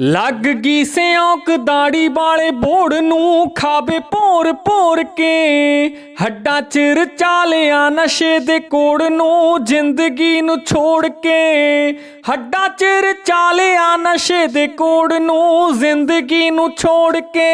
ਲੱਗ ਗਈ ਸਿਉਂਕ ਦਾੜੀ ਵਾਲੇ ਬੋੜ ਨੂੰ, ਖਾਵੇ ਭੋਰ ਭੋਰ ਕੇ। ਹੱਡਾਂ ਚ ਰਚਾਲਿਆ ਨਸ਼ੇ ਦੇ ਕੋੜ ਨੂੰ, ਜ਼ਿੰਦਗੀ ਨੂੰ ਛੋੜ ਕੇ। ਹੱਡਾਂ ਚ ਰਚਾਲਿਆ ਨਸ਼ੇ ਦੇ ਕੋੜ ਨੂੰ, ਜ਼ਿੰਦਗੀ ਨੂੰ ਛੋੜ ਕੇ।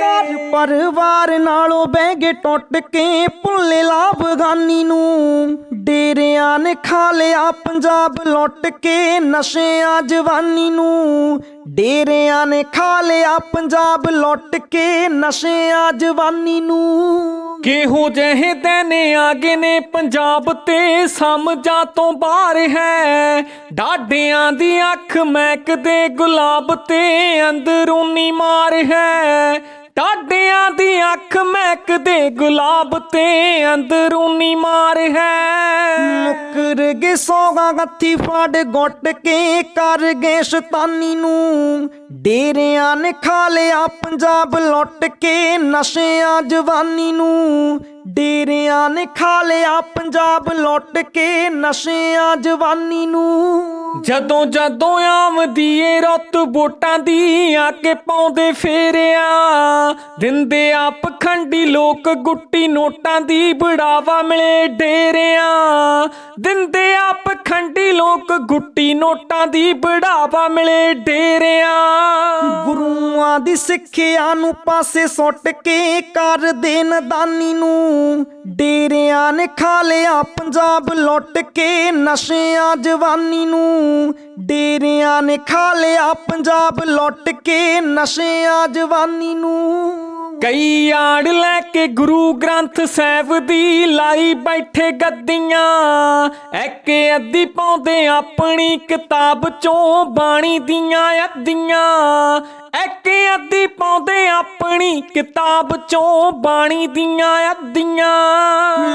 ਘਰ ਪਰਿਵਾਰ ਨਾਲੋਂ ਬਹਿ ਗਏ ਟੁੱਟ ਕੇ, ਭੁੱਲੇ ਲਾਭਗਾਨੀ ਨੂੰ। ਡੇਰਿਆਂ ਨੇ ਖਾ ਲਿਆ, ਪੰਜਾਬ ਲੁੱਟ ਕੇ ਨਸ਼ਿਆਂ ਜਵਾਨੀ ਨੂੰ। ਡੇਰਿਆਂ ਨੇ ਖਾ ਲਿਆ, ਪੰਜਾਬ ਲੁੱਟ ਕੇ ਨਸ਼ਿਆਂ ਜਵਾਨੀ ਨੂੰ। ਕਿਹੋ ਜਿਹੇ ਦਿਨ ਆਗੇ ਨੇ, ਪੰਜਾਬ ਤੇ ਸਮਝਾਂ ਤੋਂ ਬਾਹਰ ਹੈ। ਡਾਡਿਆਂ ਦੀ ਅੱਖ ਮਹਿਕਦੇ ਗੁਲਾਬ ਤੇ ਅੰਦਰੂਨੀ ਮਾਰ ਹੈ। ਡਾਡਿਆਂ ਦੀ ਅੱਖ ਮਹਿਕਦੇ ਗੁਲਾਬ ਤੇ ਅੰਦਰੂਨੀ ਮਾਰ ਹੈ। ਮੁੱਕਰ ਗਏ ਸੋਗਾ ਗੱਥੀ ਫੜ ਗੁੱਟ ਕੇ ਕਰ ਗਏ ਸ਼ੈਤਾਨੀ ਨੂੰ। ਡੇਰਿਆਂ ਨੇ ਖਾ ਲਿਆ ਪੰਜਾਬ ਲੁੱਟ ਕੇ ਨਸ਼ਿਆਂ ਜਵਾਨੀ ਨੂੰ। ਡੇਰਿਆਂ ਨੇ ਖਾ ਲਿਆ ਪੰਜਾਬ ਲੁੱਟ ਕੇ ਨਸ਼ਿਆਂ ਜਵਾਨੀ ਨੂੰ। ਜਦੋਂ ਜਦੋਂ ਆਵਦੀ ਏ ਰੁੱਤ ਵੋਟਾਂ ਦੀ ਆ ਕੇ ਪਾਉਂਦੇ ਫੇਰਿਆ ਦਿੰਦੇ ਆ ਪਖੰਡੀ ਲੋਕ ਗੁੱਟੀ ਨੋਟਾਂ ਦੀ ਬੜਾਵਾ ਮਿਲੇ ਡੇਰਿਆਂ ਦਿੰਦੇ ਆ ਪਖੰਡੀ ਲੋਕ ਗੁੱਟੀ ਨੋਟਾਂ ਦੀ ਬੜਾਵਾ ਮਿਲੇ ਡੇਰਿਆਂ। ਗੁਰੂਆਂ ਦੀ ਸਿੱਖਿਆ ਨੂੰ ਪਾਸੇ ਸੁੱਟ ਕੇ ਕਰ ਦੇ ਨਦਾਨੀ ਨੂੰ। ਡੇਰਿਆਂ ਨੇ ਖਾ ਲਿਆ, ਪੰਜਾਬ ਲੁੱਟ ਕੇ ਨਸ਼ਿਆਂ ਜਵਾਨੀ ਨੂੰ। ਡੇਰਿਆਂ ਨੇ ਖਾ ਲਿਆ, ਪੰਜਾਬ ਲੁੱਟ ਕੇ ਨਸ਼ਿਆਂ ਜਵਾਨੀ ਨੂੰ। ਕਈ ਆੜ ਲੈ ਕੇ ਗੁਰੂ ਗ੍ਰੰਥ ਸਾਹਿਬ ਦੀ ਲਾਈ ਬੈਠੇ ਗੱਦੀਆਂ। ਇੱਕ ਅੱਧੀ ਪਾਉਂਦੇ ਆਪਣੀ ਕਿਤਾਬ ਚੋਂ ਬਾਣੀ ਦੀਆਂ ਅੱਧੀਆਂ। ਇੱਕ ਅੱਧੀ ਪਾਉਂਦੇ ਆਪਣੀ ਕਿਤਾਬ ਚੋਂ ਬਾਣੀ ਦੀਆਂ ਅੱਧੀਆਂ।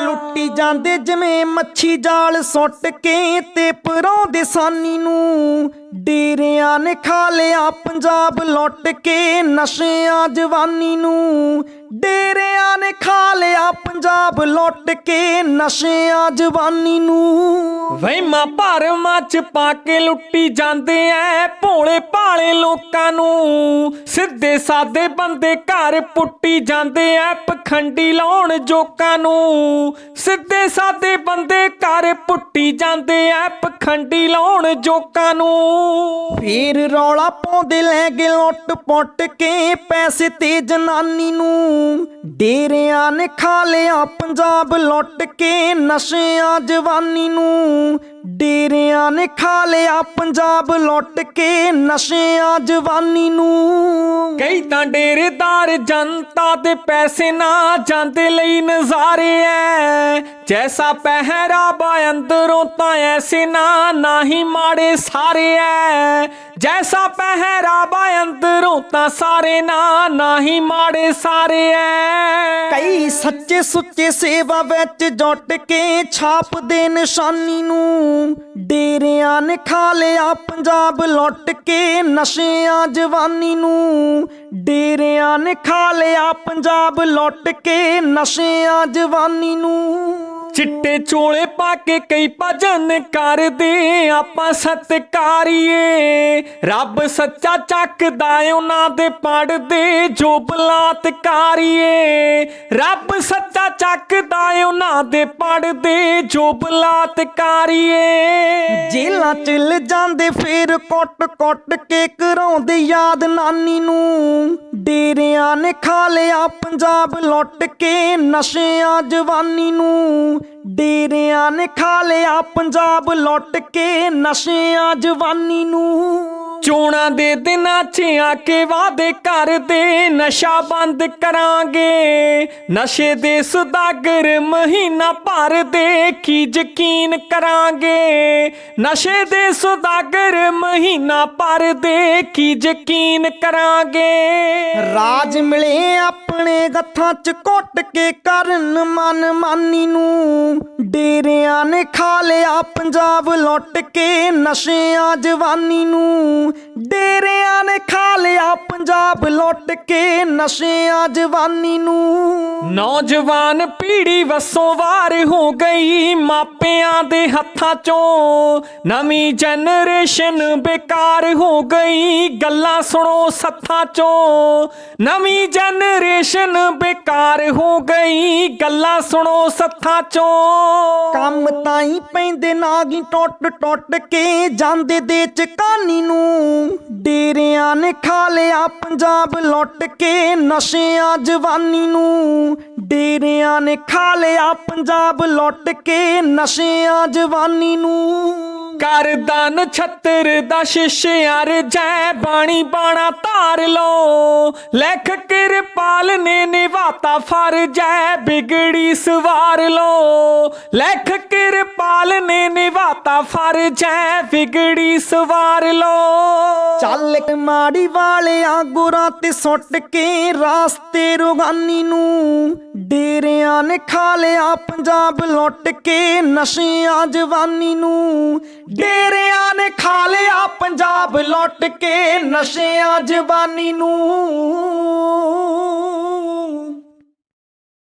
ਲੁੱਟੀ ਜਾਂਦੇ ਜਿਵੇਂ ਮੱਛੀ ਜਾਲ ਸੁੱਟ ਕੇ ਤੇ ਪਰੋਂਦੇ ਸਾਨੀ ਨੂੰ ਡੇਰਿਆਂ ਨੇ ਖਾ ਲਿਆ, ਪੰਜਾਬ ਲੁੱਟ ਕੇ ਨਸ਼ਿਆਂ ਜਵਾਨੀ ਨੂੰ ਡੇਰਿਆਂ ਨੇ ਖਾ ਲਿਆ ਪੰਜਾਬ ਲੁੱਟ ਕੇ ਨਸ਼ਿਆਂ ਜਵਾਨੀ ਨੂੰ। ਵਹਿਮਾਂ ਭਰਮਾਂ ਚ ਪਾ ਕੇ ਲੁੱਟੀ ਜਾਂਦੇ ਐ ਭੋਲੇ ਭਾਲੇ ਲੋਕਾਂ ਨੂੰ। ਸਿੱਧੇ ਸਾਦੇ ਬੰਦੇ ਘਰ ਪੁੱਟੀ ਜਾਂਦੇ ਐ ਪਖੰਡੀ ਲਾਉਣ ਜੋਕਾਂ ਨੂੰ। ਸਿੱਧੇ ਸਾਦੇ ਬੰਦੇ ਘਰ ਪੁੱਟੀ ਜਾਂਦੇ ਐ ਪਖੰਡੀ ਲਾਉਣ ਜੋਕਾਂ ਨੂੰ। ਫੇਰ ਰੌਲਾ ਪਾਉਂਦੇ ਲੈ ਗਏ ਲੁੱਟ ਪੁੱਟ ਕੇ ਪੈਸੇ ਤੇ ਜਨਾਨੀ ਨੂੰ। ਡੇਰਿਆਂ ਨੇ ਖਾ ਲਿਆ ਪੰਜਾਬ ਲੁੱਟ ਕੇ ਨਸ਼ਿਆਂ ਜਵਾਨੀ ਨੂੰ। ਡੇਰਿਆਂ ਨੇ ਖਾ ਲਿਆ ਪੰਜਾਬ ਲੁੱਟ ਕੇ ਨਸ਼ਿਆਂ ਜਵਾਨੀ ਨੂੰ। ਕਈ ਤਾਂ ਡੇਰੇਦਾਰ ਜਨਤਾ ਦੇ ਪੈਸੇ ਨਾ ਜਾਂਦੇ ਲਈ ਨਜ਼ਾਰੇ ਐ। ਜੈਸਾ ਪਹਿਰਾਵਾ ਅੰਦਰੋਂ ਤਾਂ ਐਸੇ ਨਾ ਨਾਹੀ ਮਾੜੇ ਸਾਰੇ ਐ। ਜੈਸਾ ਪਹਿਰਾਵਾ ਅੰਦਰੋਂ ਤਾਂ ਸਾਰੇ ਨਾ ਨਾਹੀ ਮਾੜੇ ਸਾਰੇ ਐ। ਕਈ ਸੱਚੇ ਸੁੱਚੇ ਸੇਵਾ ਵਿੱਚ ਜੁਟ ਕੇ ਛਾਪਦੇ ਨਿਸ਼ਾਨੀ ਨੂੰ। ਡੇਰਿਆਂ ਨੇ ਖਾ ਲਿਆ ਪੰਜਾਬ ਲੁੱਟ ਕੇ ਨਸ਼ਿਆਂ ਜਵਾਨੀ ਨੂੰ। ਡੇਰਿਆਂ ਨੇ ਖਾ ਲਿਆ ਪੰਜਾਬ ਲੁੱਟ ਕੇ ਨਸ਼ਿਆਂ ਜਵਾਨੀ ਨੂੰ। ਚਿੱਟੇ ਚੋਲੇ ਪਾ ਕੇ ਕਈ ਭਜਨ ਕਰਦੇ ਆਪਾਂ ਸਤਕਾਰੀਏ। ਰੱਬ ਸੱਚਾ ਚੱਕਦਾ ਉਹਨਾਂ ਦੇ ਪੜਦੇ ਜੋ ਬਲਾਤਕਾਰੀਏ। ਰੱਬ ਸੱਚਾ ਚੱਕਦਾ ਉਹਨਾਂ ਦੇ ਪੜਦੇ ਜੋ ਬਲਾਤਕਾਰੀਏ। ਜੇਲਾਂ ਚ ਲੈ ਜਾਂਦੇ ਫੇਰ ਕੁੱਟ ਕੁੱਟ ਕੇ ਕਰਾਉਂਦੇ ਯਾਦ ਨਾਨੀ ਨੂੰ। ਡੇਰਿਆਂ ਨੇ ਖਾ ਲਿਆ, ਪੰਜਾਬ ਲੁੱਟ ਕੇ ਨਸ਼ਿਆਂ ਜਵਾਨੀ ਨੂੰ। ਡੇਰਿਆਂ ਨੇ ਖਾ ਲਿਆ ਪੰਜਾਬ ਲੁੱਟ ਕੇ ਨਸ਼ਿਆਂ ਜਵਾਨੀ ਨੂੰ। ਚੋਣਾਂ ਦੇ ਦਿਨਾਂ 'ਚ ਆ ਕੇ ਵਾਅਦੇ ਕਰਦੇ, ਨਸ਼ਾ ਬੰਦ ਕਰਾਂਗੇ। ਨਸ਼ੇ ਦੇ ਸੁਦਾਗਰ ਮਹੀਨਾ ਭਰ ਦੇ ਕੀ ਯਕੀਨ ਕਰਾਂਗੇ? ਨਸ਼ੇ ਦੇ ਸੁਦਾਗਰ ਮਹੀਨਾ ਭਰ ਦੇ ਕੀ ਯਕੀਨ ਕਰਾਂਗੇ? ਰਾਜ ਮਿਲੇ ਆਪਣੇ ਗੱਥਾਂ ਚ ਕੁੱਟ ਕੇ ਕਰਨ ਮਨ ਮਾਨੀ ਨੂੰ। ਡੇਰਿਆਂ ਨੇ ਖਾ ਲਿਆ ਪੰਜਾਬ, ਲੁੱਟ ਕੇ ਨਸ਼ਿਆਂ ਜਵਾਨੀ ਨੂੰ। ਡੇਰਿਆਂ ਨੇ ਖਾ ਲਿਆ ਪੰਜਾਬ, ਲੁੱਟ ਕੇ ਨਸ਼ਿਆਂ ਜਵਾਨੀ ਨੂੰ। ਨੌਜਵਾਨ ਪੀੜ੍ਹੀ ਵਸੋਂ ਵਾਰ ਹੋ ਗਈ ਮਾਪਿਆਂ ਦੇ ਹੱਥਾਂ ਚੋਂ। ਨਵੀਂ ਜਨਰੇਸ਼ਨ ਬੇਕਾਰ ਹੋ ਗਈ ਗੱਲਾਂ ਸੁਣੋ ਸੱਥਾਂ ਚੋਂ। ਨਵੀਂ ਜਨਰੇਸ਼ਨ ਬੇਕਾਰ ਹੋ ਗਈ ਗੱਲਾਂ ਸੁਣੋ ਸੱਥਾਂ ਚੋਂ। ਤਾਂ ਹੀ ਪੈਂਦੇ ਨਾਗੀ ਟੁੱਟ ਟੁੱਟ ਕੇ ਜਾਂਦੇ ਦੇ ਚਕਾਨੀ ਨੂੰ। ਡੇਰਿਆਂ ਨੇ ਖਾ ਲਿਆ ਪੰਜਾਬ ਲੁੱਟ ਕੇ ਨਸ਼ਿਆਂ ਜਵਾਨੀ ਨੂੰ। ਡੇਰਿਆਂ ਨੇ ਖਾ ਲਿਆ ਪੰਜਾਬ ਲੁੱਟ ਕੇ ਨਸ਼ਿਆਂ ਜਵਾਨੀ ਨੂੰ। ਕਰਦਾ ਨਛੱਤਰ ਦਾ ਸ਼ਿਸ਼ਿਆਰ ਜੈ ਬਾਣੀ ਬਾਣਾ ਧਾਰ ਲੋ ਲੈਖ ਕਿਰਪਾਲ ਨੇ ਨਿਵਾਤਾ ਫਰਜੈ ਬਿਗੜੀ ਸਵਾਰ ਲੋ। ਲੈਖ ਕਿਰਪਾਲ ਨੇ ਨਿਵਾਤਾ ਫਰਜੈ ਬਿਗੜੀ ਸਵਾਰ ਲੋ। ਚੱਲ ਮਾੜੀ ਵਾਲਿਆਂ ਗੁਰਾਂ ਤੇ ਸੁੱਟ ਕੇ ਰਾਸਤੇ ਰੋਗਾਨੀ ਨੂੰ। ਡੇਰਿਆਂ ਨੇ ਖਾ ਲਿਆ, ਪੰਜਾਬ ਲੁੱਟ ਕੇ ਨਸ਼ਿਆਂ ਜਵਾਨੀ ਨੂੰ। ਡੇਰਿਆਂ ਨੇ ਖਾ ਲਿਆ, ਪੰਜਾਬ ਲੁੱਟ ਕੇ ਨਸ਼ਿਆਂ ਜਵਾਨੀ ਨੂੰ। يعلمون